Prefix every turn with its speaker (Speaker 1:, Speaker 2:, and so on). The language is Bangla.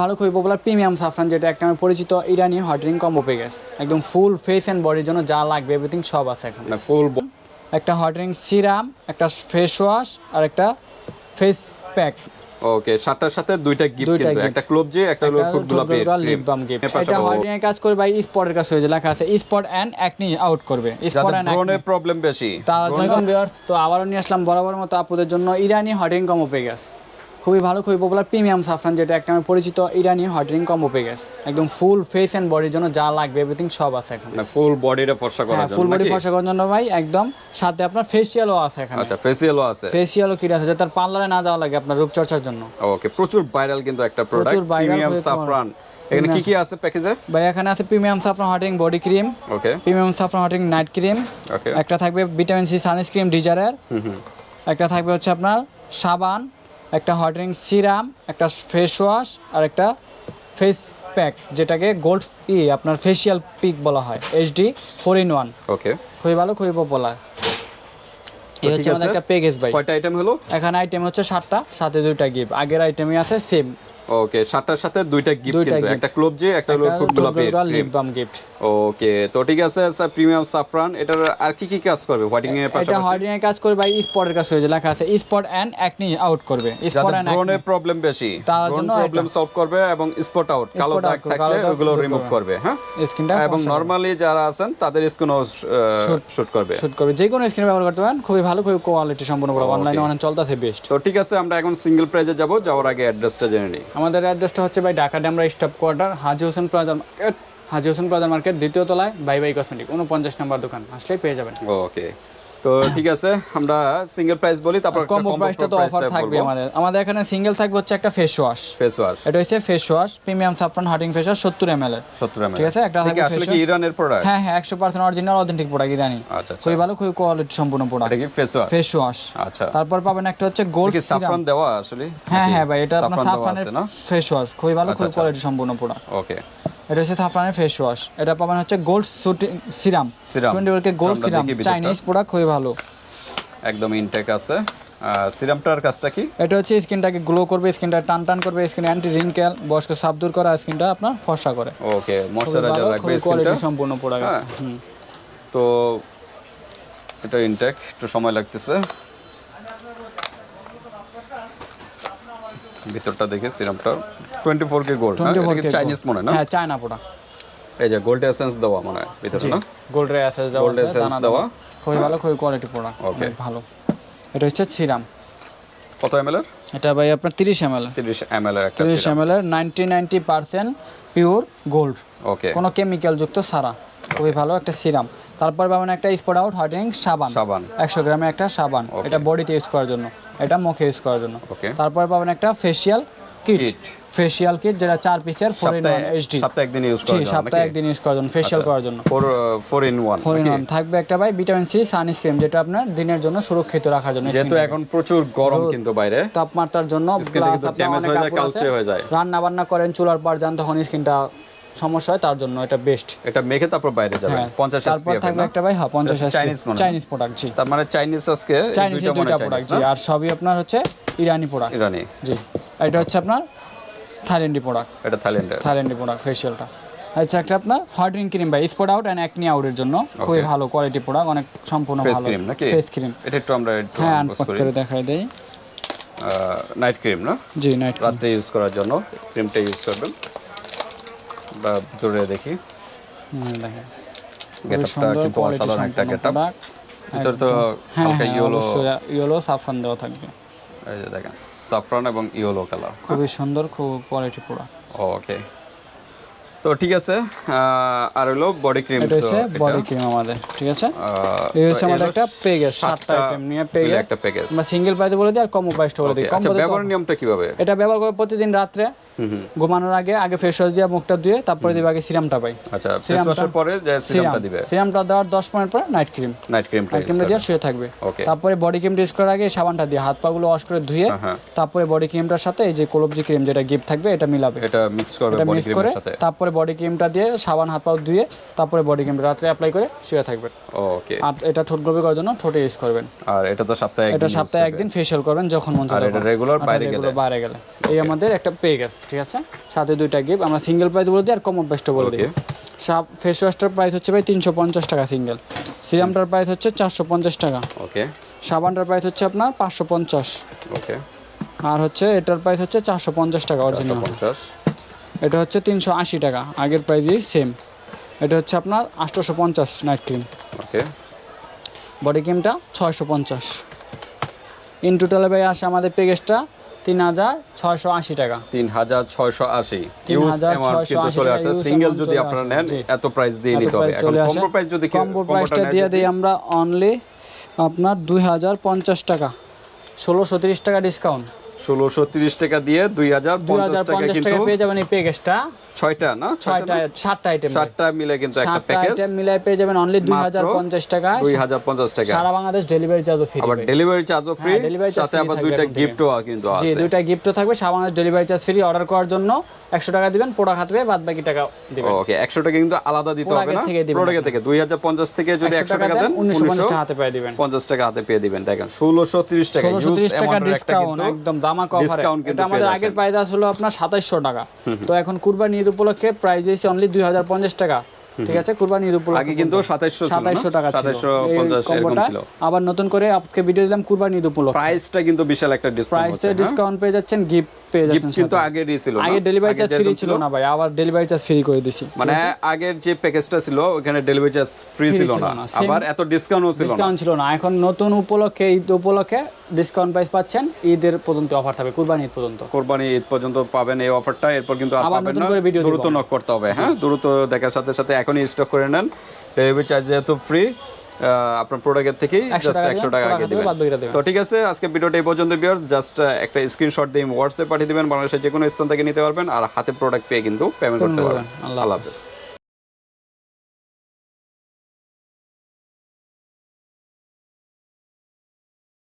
Speaker 1: ভালো খুবই পপুলার প্রিমিয়াম সাফরান যেটা একটা নামে পরিচিত ইরানি হটরিং কম্বো পেয়ে গেছে। একদম ফুল ফেস অ্যান্ড বডির জন্য যা লাগবে এভরিথিং সব আছে এখন।
Speaker 2: মানে ফুল
Speaker 1: একটা হটরিং সিরাম একটা ফেস ওয়াশ আর একটা ফেস প্যাক
Speaker 2: ওকে সাতটার সাথে দুইটা গিফট কিন্তু। একটা ক্লোব যে একটা হলো ফুড গোলাপি
Speaker 1: লিপ বাম গিফট এটা হটরিং এর কাজ করবে ভাই স্পটের কাছে হয়েছে লেখা আছে স্পট অ্যান্ড অ্যাকনি আউট করবে। স্পট
Speaker 2: যাদের
Speaker 1: অ্যান্ড
Speaker 2: প্রবলেম বেশি।
Speaker 1: তার জন্য ভিউয়ার্স তো আবারও নিয়ে আসলাম বরাবর মতো আপুদের জন্য ইরানি হটরিং কম্বো পেয়ে গেছে। খুবই ভালো খুবই পপুলার প্রিমিয়াম সাফরান যেটা একটা নামে পরিচিত ইরানি হটরিং কম্বো পেয়ে গেছে। একদম ফুল ফেস অ্যান্ড বডির জন্য যা লাগবে এভরিথিং সব আছে এখন।
Speaker 2: ফুল বডিটা ফর্সা করার
Speaker 1: হ্যাঁ
Speaker 2: জন্য
Speaker 1: ফুল বডি? ফসা করার জন্য ভাই একদম। সাথে আপনার ফেসিয়ালও আছে এখানে।
Speaker 2: আচ্ছা ফেসিয়ালও আছে।
Speaker 1: ফেসিয়ালও কিট আছে যাতে তার পার্লারে না যাওয়া লাগে আপনার রূপচর্চার জন্য।
Speaker 2: ওকে প্রচুর ভাইরাল কিন্তু একটা প্রোডাক্ট
Speaker 1: প্রচুর
Speaker 2: প্রিমিয়াম সাফরান এখানে কি কি আছে প্যাকেজে
Speaker 1: ভাই এখানে আছে premium saffron হটিং body cream
Speaker 2: okay
Speaker 1: premium saffron হটিং night cream
Speaker 2: okay
Speaker 1: একটা থাকবে ভিটামিন সি সানস্ক্রিন ডিজারের একটা থাকবে হচ্ছে আপনার সাবান একটা হটরিং সিরাম একটা ফেস ওয়াশ আর একটা ফেস প্যাক যেটাকে গোল্ড ই আপনার ফেসিয়াল পিক বলা হয় HD four in one
Speaker 2: okay
Speaker 1: খুবই ভালো খুবই পপুলার এই হচ্ছে আমাদের একটা প্যাকেজ ভাই।
Speaker 2: কয়টা আইটেম হলো?
Speaker 1: এখানে আইটেম হচ্ছে সাতটা সাথে দুইটা গিফট আগের আইটেমে আছে সেম
Speaker 2: ওকে সাতটার সাথে দুইটা গিফট কিন্তু। একটা ক্লোব যে একটা হলো ফুড গোলাপি
Speaker 1: লিপ বাম গিফট
Speaker 2: ওকে তো ঠিক আছে স্যার প্রিমিয়াম সাফরান এটার আর কি কি কাজ করবে? হোয়াইটিং এর
Speaker 1: এটা
Speaker 2: পাশাপাশি?
Speaker 1: হর্ডিং এর কাজ করবে ভাই স্পটের কাছে হয়েছে লেখা আছে স্পট অ্যান্ড অ্যাকনি আউট করবে স্পট অ্যান্ড
Speaker 2: ব্রণের প্রবলেম বেশি।
Speaker 1: জন্য
Speaker 2: প্রবলেম সলভ করবে এবং স্পট আউট কালো দাগ থাকলে ওগুলো রিমুভ
Speaker 1: করবে।
Speaker 2: হ্যাঁ?
Speaker 1: স্কিনটা
Speaker 2: এবং নরমালি যারা আছেন তাদের স্কিনও শুট করবে।
Speaker 1: শুট করবে। যে কোনো স্ক্রিনে ব্যবহার করতে পারেন খুবই ভালো খুবই কোয়ালিটি সম্পন্ন করে অনলাইনে অনেক চলতেছে বেস্ট
Speaker 2: তো ঠিক আছে আমরা এখন সিঙ্গেল প্রাইজে যাব যাওয়ার আগে অ্যাড্রেসটা জেনে নিই।
Speaker 1: আমাদের অ্যাড্রেসটা হচ্ছে ভাই Dhaka Demra stop quarter Haji Hossain plaza market Haji Hossain plaza market দ্বিতীয় তলায় বাই বাই কসমেটিক উনপঞ্চাশ নম্বর দোকান আসলেই পেয়ে যাবেন।
Speaker 2: ওকে তো ঠিক আছে আমরা সিঙ্গেল প্রাইস বলি তারপর
Speaker 1: কম্বো প্রাইসটা তো অফার থাকবে আমাদের। আমাদের এখানে সিঙ্গেল থাকবে হচ্ছে একটা ফেস ওয়াশ
Speaker 2: ফেস ওয়াশ
Speaker 1: এটা হচ্ছে ফেস ওয়াশ প্রিমিয়াম সাফরান হটিং ফেস ওয়াশ সত্তর এম এর।
Speaker 2: 70 ml
Speaker 1: ঠিক আছে, একটা থাকবে
Speaker 2: আসলে কি ইরানের প্রোডাক্ট
Speaker 1: হ্যাঁ হ্যাঁ একশো পার্সেন্ট অরিজিনাল অথেন্টিক প্রোডাক্ট ইরানি
Speaker 2: আচ্ছা আচ্ছা।
Speaker 1: খুবই ভালো খুবই কোয়ালিটি সম্পূর্ণ প্রোডাক্ট
Speaker 2: এটা কি ফেস ওয়াশ
Speaker 1: ফেস ওয়াশ
Speaker 2: আচ্ছা।
Speaker 1: তারপর পাবেন একটা হচ্ছে গোল্ড
Speaker 2: কি সাফরান দেওয়া আসলে?
Speaker 1: হ্যাঁ হ্যাঁ ভাই এটা আপনার
Speaker 2: সাফরান
Speaker 1: সাফরানের ফেস ওয়াশ খুবই ভালো খুবই
Speaker 2: আচ্ছা।
Speaker 1: কোয়ালিটি সম্পূর্ণ প্রোডাক্ট
Speaker 2: ওকে।
Speaker 1: এটা হচ্ছে সাফরানের ফেস ওয়াশ এটা পাবেন হচ্ছে গোল্ড সিরাম
Speaker 2: Serum।
Speaker 1: টোয়েন্টি ওয়ার্কে গোল্ড সিরাম চাইনিজ প্রোডাক্ট খুবই ভালো।
Speaker 2: একদম ইনটেক আছে। সিরামটার কাজটা কি?
Speaker 1: এটা হচ্ছে স্কিনটাকে গ্লো করবে স্কিনটা টান টান করবে স্কিন অ্যান্টি রিঙ্কেল বয়স্ক সাপ দূর করা স্কিনটা আপনার ফর্সা করে।
Speaker 2: ওকে ময়শ্চারাইজার রাখবে স্কিনটা?
Speaker 1: সম্পূর্ণ প্রোডাক্ট
Speaker 2: হ্যাঁ। তো এটা ইনটেক একটু সময় লাগতেছে। ভিতরটা দেখে সিরামটা। Twenty four K gold Chinese মনে হয় না?
Speaker 1: হ্যাঁ চায়না প্রোডাক্ট
Speaker 2: এই যে গোল্ড এসেন্স দেওয়া মনে হয় ভিতরে না?
Speaker 1: গোল্ড রে আছে দেওয়া
Speaker 2: essence
Speaker 1: দানা
Speaker 2: দেওয়া।
Speaker 1: খুবই ভালো খুবই কোয়ালিটি প্রোডাক্ট
Speaker 2: Okay.
Speaker 1: ভালো। এটা হচ্ছে সিরাম।
Speaker 2: কত এম এর?
Speaker 1: এটা ভাই আপনার তিরিশ এম এল
Speaker 2: তিরিশ এম এর একটা
Speaker 1: তিরিশ এম এল এর ninety ninety percent pure gold
Speaker 2: okay
Speaker 1: কোনো কেমিক্যাল যুক্ত সারা খুবই ভালো একটা সিরাম। তারপর পাবেন একটা স্পট আউট হোয়াইটেনিং সাবান।
Speaker 2: সাবান।
Speaker 1: একশো গ্রামের একটা সাবান। এটা বডিতে ইউজ করার জন্য। এটা মুখে ইউজ করার জন্য। তারপর পাবেন একটা ফেসিয়াল কিট। ফেসিয়াল কিট যেটা চার পিসের ফোর ইন ওয়ান এইচডি
Speaker 2: সপ্তাহে একদিন ইউজ করা
Speaker 1: সপ্তাহে একদিন ইউজ করার জন্য ফেসিয়াল করার জন্য।
Speaker 2: Four in one
Speaker 1: four in one থাকবে একটা ভাই ভিটামিন সি সানস্ক্রিন যেটা আপনার দিনের জন্য সুরক্ষিত রাখার জন্য
Speaker 2: যেহেতু এখন প্রচুর গরম কিন্তু বাইরে।
Speaker 1: তাপমাত্রার জন্য plus আপনার অনেক
Speaker 2: কালচে হয়ে যায়।
Speaker 1: রান্না বান্না করেন চুলার পর যান তখন স্কিনটা সমস্যা হয় তার জন্য এটা বেস্ট
Speaker 2: এটা মেখে তারপর বাইরে যাবে
Speaker 1: হ্যাঁ
Speaker 2: পঞ্চাশ
Speaker 1: তারপর থাকবে একটা ভাই হ্যাঁ পঞ্চাশ
Speaker 2: এটা Chinese মনে
Speaker 1: চাইনিজ প্রোডাক্ট জি।
Speaker 2: তার মানে চাইনিজ আজকে
Speaker 1: চাইনিজ
Speaker 2: দুইটা
Speaker 1: প্রোডাক্ট জি। আর সবই আপনার হচ্ছে ইরানি প্রোডাক্ট
Speaker 2: ইরানি
Speaker 1: জি। এটা হচ্ছে আপনার থাইল্যান্ডি প্রোডাক্ট
Speaker 2: এটা থাইল্যান্ডের
Speaker 1: থাইল্যান্ডি প্রোডাক্ট ফেশিয়ালটা আচ্ছা একটা আপনার হার্ডিং ক্রিম ভাই স্পট আউট অ্যান্ড অ্যাকনি আউটের জন্য। খুবই ভালো কোয়ালিটি প্রোডাক্ট অনেক সম্পূর্ণ ভালো।
Speaker 2: ফেস ক্রিম নাকি?
Speaker 1: ফেস ক্রিম
Speaker 2: এটা একটু আমরা একটু
Speaker 1: হ্যাঁ আনপক
Speaker 2: করি।
Speaker 1: দেখাই দেই।
Speaker 2: নাইট ক্রিম না?
Speaker 1: জি নাইট
Speaker 2: রাত্রে ইউজ করার জন্য ক্রিমটা ইউজ করবেন। বা ভিতরে দেখি। গেটআপটা কিন্তু অসাধারণ একটা গেটআপ ভিতরে তো
Speaker 1: হ্যাঁ
Speaker 2: হালকা
Speaker 1: হ্যাঁ
Speaker 2: ইয়েলো
Speaker 1: ইয়েলো সাফরান দেওয়া থাকবে।
Speaker 2: এই যে দেখেন সাফরান এবং ইয়েলো কালার
Speaker 1: খুবই সুন্দর খুব কোয়ালিটি প্রোডাক্ট
Speaker 2: ওকে তো ঠিক আছে আর হলো বডি ক্রিম
Speaker 1: এটা হচ্ছে বডি ক্রিম আমাদের ঠিক আছে? এই হচ্ছে আমাদের একটা পেগেজ সাতটা আইটেম নিয়ে পেগেজ
Speaker 2: একটা প্যাকেজ
Speaker 1: আমরা সিঙ্গেল প্রাইসে বলে দিই আর কম প্রাইসটা বলে দিই। কম
Speaker 2: আচ্ছা ব্যবহার নিয়মটা কীভাবে?
Speaker 1: এটা ব্যবহার করে প্রতিদিন রাত্রে। ঘুমানোর আগে আগে ফেস ওয়াশ দিয়ে মুখটা ধুয়ে তারপরে দিবে আগে সিরামটা পাই
Speaker 2: আচ্ছা ফেস ওয়াশের পরে যে সিরামটা দিবে?
Speaker 1: সিরামটা দেওয়ার দশ মিনিট পরে নাইট ক্রিম
Speaker 2: নাইট ক্রিমটা
Speaker 1: নাইট ক্রিমটা দিয়ে শুয়ে থাকবে। তারপরে বডি ক্রিমটা ইউজ করার আগে সাবানটা দিয়ে হাত পাগুলো ওয়াশ করে ধুয়ে তারপরে বডি ক্রিমটার সাথে এই যে কোলবজি ক্রিম যেটা গিফট থাকবে এটা মিলাবে।
Speaker 2: এটা মিক্স করবে বডি ক্রিমের সাথে?
Speaker 1: তারপরে বডি ক্রিমটা দিয়ে সাবান হাত পা ধুয়ে তারপরে বডি ক্রিমটা রাত্রে অ্যাপ্লাই করে শুয়ে থাকবেন।
Speaker 2: ওকে
Speaker 1: আর এটা ঠোঁট গ্লোবি করার জন্য ঠোঁটে ইউজ করবেন।
Speaker 2: আর এটা তো সপ্তাহে
Speaker 1: এটা
Speaker 2: একদিন use
Speaker 1: সপ্তাহে একদিন ফেশিয়াল করবেন যখন মন চায়
Speaker 2: আর
Speaker 1: এটা
Speaker 2: রেগুলার বাইরে গেলে।
Speaker 1: বাইরে গেলে। এই আমাদের একটা পেগ আছে। ঠিক আছে? সাথে দুইটা গিফট আমরা সিঙ্গেল প্রাইস বলে দিই আর কমন প্রাইসটা বলে দিই. সাব ফেস ওয়াশটার প্রাইস হচ্ছে ভাই তিনশো পঞ্চাশ টাকা সিঙ্গেল সিরামটার প্রাইস হচ্ছে চারশো পঞ্চাশ টাকা।
Speaker 2: ওকে
Speaker 1: সাবানটার প্রাইস হচ্ছে আপনার পাঁচশো পঞ্চাশ।
Speaker 2: ওকে
Speaker 1: আর হচ্ছে এটার প্রাইস হচ্ছে চারশো পঞ্চাশ টাকা অরিজিনাল
Speaker 2: পঞ্চাশ।
Speaker 1: এটা হচ্ছে তিনশো আশি টাকা। আগের প্রাইসই সেম এটা হচ্ছে আপনার আটশোশো পঞ্চাশ নাইট ক্রিম
Speaker 2: ওকে
Speaker 1: বডি ক্রিমটা ছয়শো পঞ্চাশ। ইন টোটালে ভাই আসে আমাদের প্যাকেজটা তিন হাজার ছয়শো আশি টাকা।
Speaker 2: তিন হাজার ছয়শো আশি ইউজ অ্যামাউন্ট কিন্তু চলে আসছে। সিঙ্গেল যদি আপনারা নেন এত প্রাইস দিয়ে নিতে হবে। এখন কম্বো প্রাইস যদি
Speaker 1: কম্বো প্রাইসটা দিয়ে দেই আমরা অনলি আপনার দুই হাজার পঞ্চাশ টাকা। ষোলোশো তিরিশ টাকা ডিসকাউন্ট
Speaker 2: ষোলোশো তিরিশ টাকা দিয়ে দুই হাজার পঞ্চাশ
Speaker 1: হাজার
Speaker 2: টাকা কিন্তু
Speaker 1: টাকা পেয়ে যাবেন এই প্যাকেজটা
Speaker 2: ছয়টা না?
Speaker 1: ছয়টা সাতটা আইটেম
Speaker 2: সাতটা মিলে কিন্তু একটা প্যাকেজ
Speaker 1: আইটেম মিলাই পেয়ে যাবেন অনলি দুই হাজার পঞ্চাশ টাকায়
Speaker 2: দুই হাজার পঞ্চাশ টাকা।
Speaker 1: সারা বাংলাদেশ ডেলিভারি চার্জও ফ্রি
Speaker 2: আবার ডেলিভারি চার্জও ফ্রি সাথে আবার দুইটা গিফটও কিন্তু
Speaker 1: জি দুইটা গিফটও থাকবে। সারা Bangladesh delivery charge free order করার জন্য একশো টাকা দিবেন হাতে পেয়ে বাদ বাকি টাকা দিবেন।
Speaker 2: ওকে একশো টাকা কিন্তু আলাদা দিতে হবে না? প্রোডাক্ট থেকে। দুই হাজার পঞ্চাশ থেকে যদি একশো টাকা দেন
Speaker 1: উনিশশো পঞ্চাশ
Speaker 2: উনিশশো
Speaker 1: টাকা হাতে পেয়ে দিবেন।
Speaker 2: পঞ্চাশ টাকা হাতে পেয়ে দিবেন। দেখেন ষোলোশো তিরিশ টাকা
Speaker 1: টাকা
Speaker 2: একটা
Speaker 1: ডিসকাউন্ট
Speaker 2: কিন্তু
Speaker 1: একদম দামা কভারে এটা আমাদের আগের। প্রাইস আসলো আপনার সাতাইশশো টাকা। তো এখন কুরবানি ঈদ উপলক্ষে প্রাইস দিয়েছে অনলি দুই হাজার পঞ্চাশ টাকা। ঠিক আছে? কুরবানি ঈদ উপলক্ষে
Speaker 2: আগে কিন্তু সাতাইশশো ছিল
Speaker 1: সাতাইশশো টাকা ছিল।
Speaker 2: সাতাইশশো
Speaker 1: এই
Speaker 2: পঞ্চাশ এরকম ছিল।
Speaker 1: আবার নতুন করে আজকে ভিডিও দিলাম কুরবানি ঈদ উপলক্ষে।
Speaker 2: প্রাইসটা কিন্তু বিশাল একটা ডিসকাউন্ট
Speaker 1: প্রাইসে
Speaker 2: হ্যাঁ?
Speaker 1: ডিসকাউন্ট পেয়ে যাচ্ছেন গিফট পেয়ে যাচ্ছেন
Speaker 2: কিন্তু। আগেরই ছিল
Speaker 1: আগে ডেলিভারি চার্জ ফ্রি ছিল না ভাই আবার ডেলিভারি চার্জ ফ্রি করে দিছি
Speaker 2: মানে আগের যে প্যাকেজটা ছিল ওখানে ডেলিভারি চার্জ ফ্রি ছিল না। আবার এত ডিসকাউন্টও ছিল না।
Speaker 1: ডিসকাউন্ট ছিল না। এখন নতুন উপলক্ষে ঈদ উপলক্ষে ডিসকাউন্ট প্রাইস পাচ্ছেন ঈদের পর্যন্ত অফার থাকবে কুরবানি ঈদ পর্যন্ত।
Speaker 2: কোরবানি ঈদ পর্যন্ত পাবেন এই অফারটা এরপর কিন্তু আর পাবেন না। দ্রুত নক করতে হবে হ্যাঁ? দ্রুত দেখার সাথে সাথে এখনই স্টক করে নেন। ডেলিভারি চার্জ যেহেতু ফ্রি আপনার প্রোডাক্টের থেকেই
Speaker 1: 100
Speaker 2: জাস্ট একশো টাকা আগে দিবেন। তো ঠিক আছে আজকে ভিডিওটা এই পর্যন্ত বিয়ার্স জাস্ট একটা স্ক্রিনশট দিয়ে হোয়াটসঅ্যাপ পাঠিয়ে দিবেন বাংলাদেশের যে কোনো স্থান থেকে নিতে পারবেন আর হাতে প্রোডাক্ট পেয়ে কিন্তু পেমেন্ট করতে পারবেন। আল্লাহ হাফেজ।